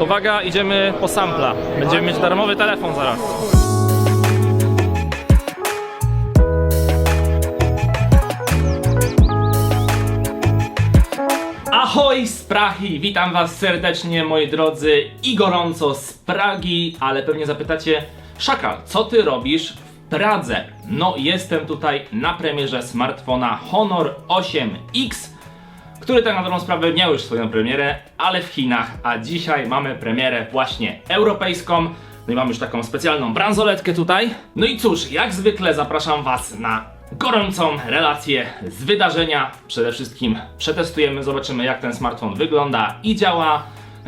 Uwaga, idziemy po sampla. Będziemy mieć darmowy telefon zaraz. Ahoj z! Witam was serdecznie moi drodzy i gorąco z Pragi, ale pewnie zapytacie Szakal, co ty robisz w Pradze? No jestem tutaj na premierze smartfona Honor 8X który tak na dobrą sprawę miał już swoją premierę, ale w Chinach, a dzisiaj mamy premierę właśnie europejską. No i mamy już taką specjalną bransoletkę tutaj. No i cóż, jak zwykle zapraszam Was na gorącą relację z wydarzenia. Przede wszystkim przetestujemy, zobaczymy jak ten smartfon wygląda i działa.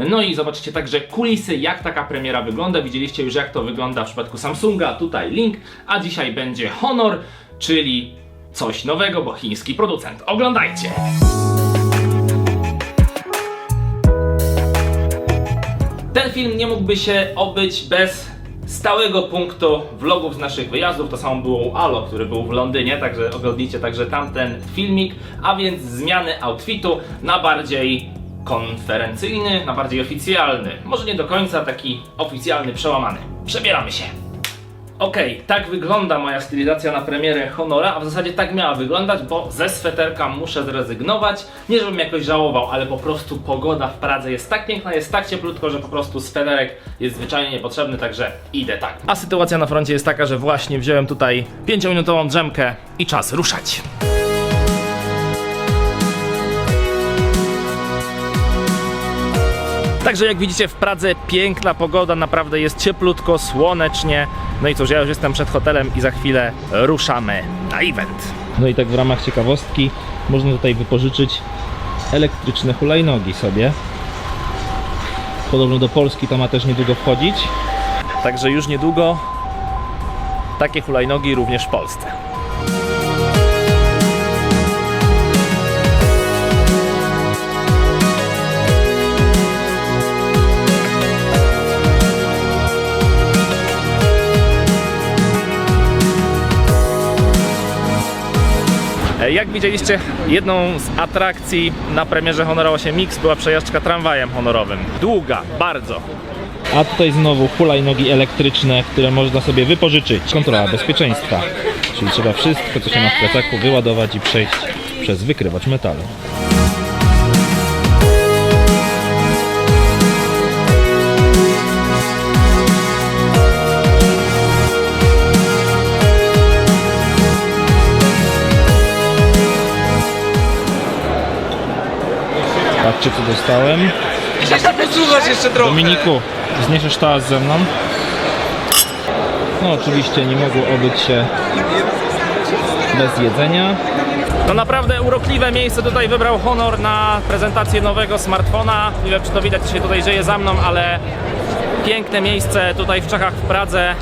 No i zobaczycie także kulisy, jak taka premiera wygląda. Widzieliście już jak to wygląda w przypadku Samsunga, tutaj link. A dzisiaj będzie Honor, czyli coś nowego, bo chiński producent. Oglądajcie! Film nie mógłby się obyć bez stałego punktu vlogów z naszych wyjazdów. To samo było u Alo, który był w Londynie, także oglądnijcie także tamten filmik, a więc zmiany outfitu na bardziej konferencyjny, na bardziej oficjalny. Może nie do końca taki oficjalny, przełamany. Przebieramy się. Okej, tak wygląda moja stylizacja na premierę Honora, a w zasadzie tak miała wyglądać, bo ze sweterka muszę zrezygnować. Nie żebym jakoś żałował, ale po prostu pogoda w Pradze jest tak piękna, jest tak cieplutko, że po prostu sweterek jest zwyczajnie niepotrzebny, także idę tak. A sytuacja na froncie jest taka, że właśnie wziąłem tutaj 5-minutową drzemkę i czas ruszać. Także jak widzicie w Pradze piękna pogoda, naprawdę jest cieplutko, słonecznie. No i cóż, ja już jestem przed hotelem i za chwilę ruszamy na event. No i tak w ramach ciekawostki można tutaj wypożyczyć elektryczne hulajnogi sobie. Podobno do Polski to ma też niedługo wchodzić. Także już niedługo takie hulajnogi również w Polsce. Jak widzieliście, jedną z atrakcji na premierze Honora 8X była przejażdżka tramwajem honorowym. Długa, bardzo. A tutaj znowu hulajnogi elektryczne, które można sobie wypożyczyć. Kontrola bezpieczeństwa. Czyli trzeba wszystko, co się ma w plecaku, wyładować i przejść przez wykrywacz metalu. Patrzcie co dostałem. Posłuchasz jeszcze trochę. Dominiku, zniesiesz toast ze mną? No oczywiście nie mogło obyć się bez jedzenia. No naprawdę urokliwe miejsce tutaj wybrał Honor na prezentację nowego smartfona. Nie wiem czy to widać, czy się tutaj dzieje za mną, ale piękne miejsce tutaj w Czechach, w Pradze.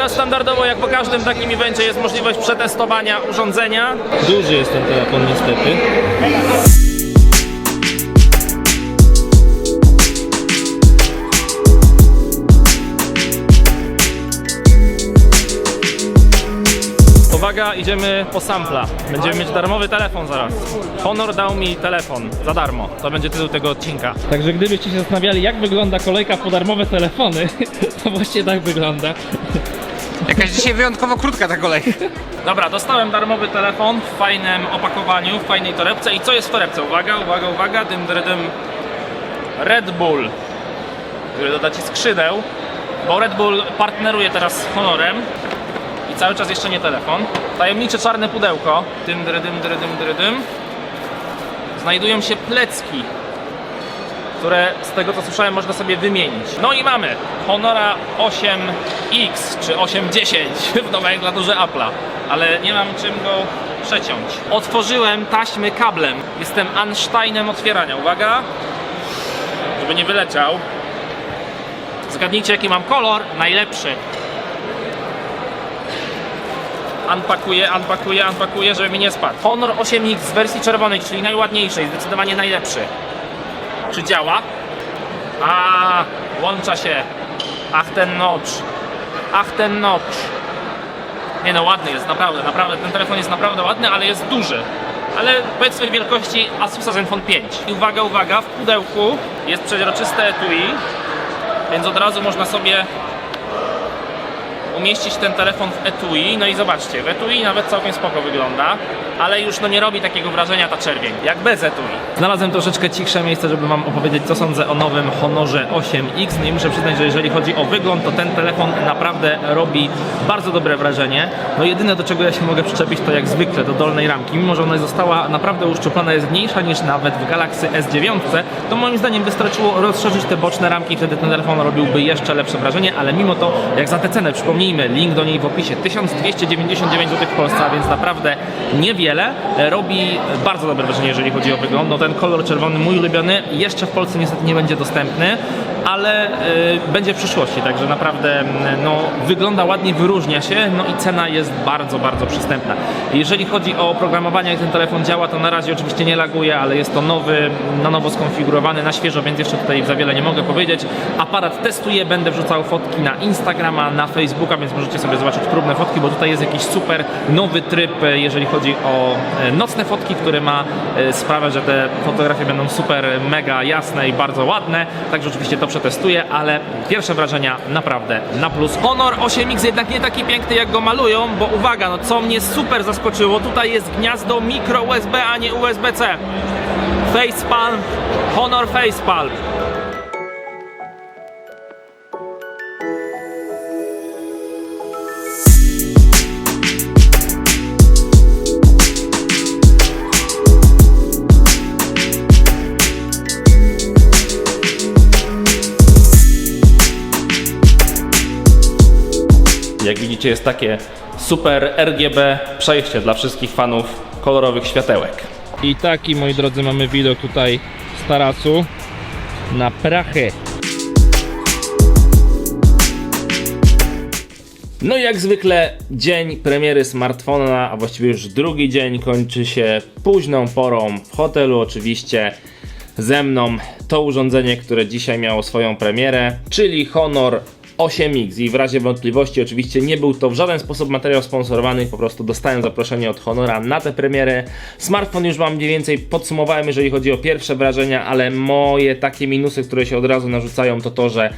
Teraz standardowo, jak po każdym takim evencie, jest możliwość przetestowania urządzenia. Duży jest ten telefon niestety. Uwaga, idziemy po sampla. Będziemy mieć darmowy telefon zaraz. Honor dał mi telefon za darmo. To będzie tytuł tego odcinka. Także gdybyście się zastanawiali, jak wygląda kolejka po darmowe telefony, to właśnie tak wygląda. Jakaś dzisiaj wyjątkowo krótka ta kolej. Dobra, dostałem darmowy telefon w fajnym opakowaniu, w fajnej torebce. I co jest w torebce? Uwaga, uwaga, uwaga, dym, dym, dym. Red Bull, który doda ci skrzydeł, bo Red Bull partneruje teraz z Honorem i cały czas jeszcze nie telefon. Tajemnicze czarne pudełko, dym, dym, dym, dym, dym. Znajdują się plecki, które z tego co słyszałem można sobie wymienić. No i mamy Honora 8X czy 810 w nomenklaturze Apple'a, ale nie mam czym go przeciąć. Otworzyłem taśmy kablem. Jestem Einsteinem otwierania. Uwaga, żeby nie wyleciał. Zgadnijcie jaki mam kolor? Najlepszy. Unpakuję, unpakuję, unpakuję, żeby mi nie spadł. Honor 8X w wersji czerwonej, czyli najładniejszej, zdecydowanie najlepszy. Czy działa? A, włącza się. Ach ten nocz. Ach ten nocz. Nie no, ładny jest, naprawdę, naprawdę. Ten telefon jest naprawdę ładny, ale jest duży. Ale powiedzmy wielkości Asusa Zenfone 5. I uwaga, uwaga, w pudełku jest przeźroczyste etui, więc od razu można sobie umieścić ten telefon w etui. No i zobaczcie, w etui nawet całkiem spoko wygląda, ale już no nie robi takiego wrażenia ta czerwień, jak bez etui. Znalazłem troszeczkę cichsze miejsce, żeby wam opowiedzieć, co sądzę o nowym Honorze 8X. No i muszę przyznać, że jeżeli chodzi o wygląd, to ten telefon naprawdę robi bardzo dobre wrażenie. No jedyne, do czego ja się mogę przyczepić, to jak zwykle do dolnej ramki. Mimo, że ona została naprawdę uszczuplona, jest mniejsza niż nawet w Galaxy S9, to moim zdaniem wystarczyło rozszerzyć te boczne ramki, wtedy ten telefon robiłby jeszcze lepsze wrażenie, ale mimo to, jak za tę cenę, przypomnijmy, link do niej w opisie, 1299 zł w Polsce, a więc naprawdę niewiele, e, robi bardzo dobre wrażenie, jeżeli chodzi o wygląd. No ten kolor czerwony, mój ulubiony, jeszcze w Polsce niestety nie będzie dostępny, ale e, będzie w przyszłości, także naprawdę mm, no, wygląda ładnie, wyróżnia się, no i cena jest bardzo, bardzo przystępna. Jeżeli chodzi o oprogramowanie, jak ten telefon działa, to na razie oczywiście nie laguje, ale jest to nowy, na nowo skonfigurowany, na świeżo, więc jeszcze tutaj za wiele nie mogę powiedzieć. Aparat testuję, będę wrzucał fotki na Instagrama, na Facebooka, więc możecie sobie zobaczyć próbne fotki, bo tutaj jest jakiś super nowy tryb, jeżeli chodzi o e, nocne fotki, który ma e, sprawę, że te fotografie będą super, mega jasne i bardzo ładne, także oczywiście to przetestuję, ale pierwsze wrażenia naprawdę na plus. Honor 8X jednak nie taki piękny jak go malują, bo uwaga, no co mnie super zaskoczyło, tutaj jest gniazdo micro USB, a nie USB-C. Facepalm, Honor Facepalm. Widzicie jest takie super RGB przejście dla wszystkich fanów kolorowych światełek. I taki, moi drodzy, mamy widok tutaj z tarasu na prachy. No i jak zwykle dzień premiery smartfona, a właściwie już drugi dzień kończy się późną porą w hotelu oczywiście. Ze mną to urządzenie, które dzisiaj miało swoją premierę, czyli Honor 8X i w razie wątpliwości oczywiście nie był to w żaden sposób materiał sponsorowany, po prostu dostałem zaproszenie od Honora na tę premierę. Smartfon już wam mniej więcej podsumowałem, jeżeli chodzi o pierwsze wrażenia, ale moje takie minusy, które się od razu narzucają to to, że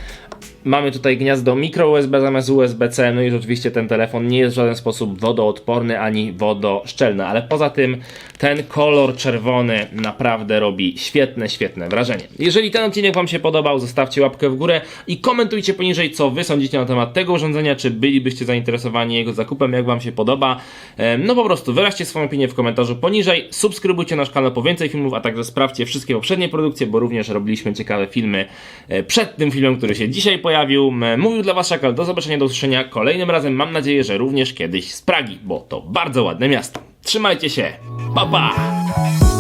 Mamy tutaj gniazdo micro USB zamiast USB-C, no i oczywiście ten telefon nie jest w żaden sposób wodoodporny ani wodoszczelny, ale poza tym ten kolor czerwony naprawdę robi świetne, świetne wrażenie. Jeżeli ten odcinek Wam się podobał, zostawcie łapkę w górę i komentujcie poniżej, co Wy sądzicie na temat tego urządzenia, czy bylibyście zainteresowani jego zakupem, jak Wam się podoba. No po prostu wyraźcie swoją opinię w komentarzu poniżej, subskrybujcie nasz kanał po więcej filmów, a także sprawdźcie wszystkie poprzednie produkcje, bo również robiliśmy ciekawe filmy e, przed tym filmem, który się dzisiaj pojawił. M, Mówił dla Was Szakal, do zobaczenia, do usłyszenia kolejnym razem. Mam nadzieję, że również kiedyś z Pragi, bo to bardzo ładne miasto. Trzymajcie się, pa pa!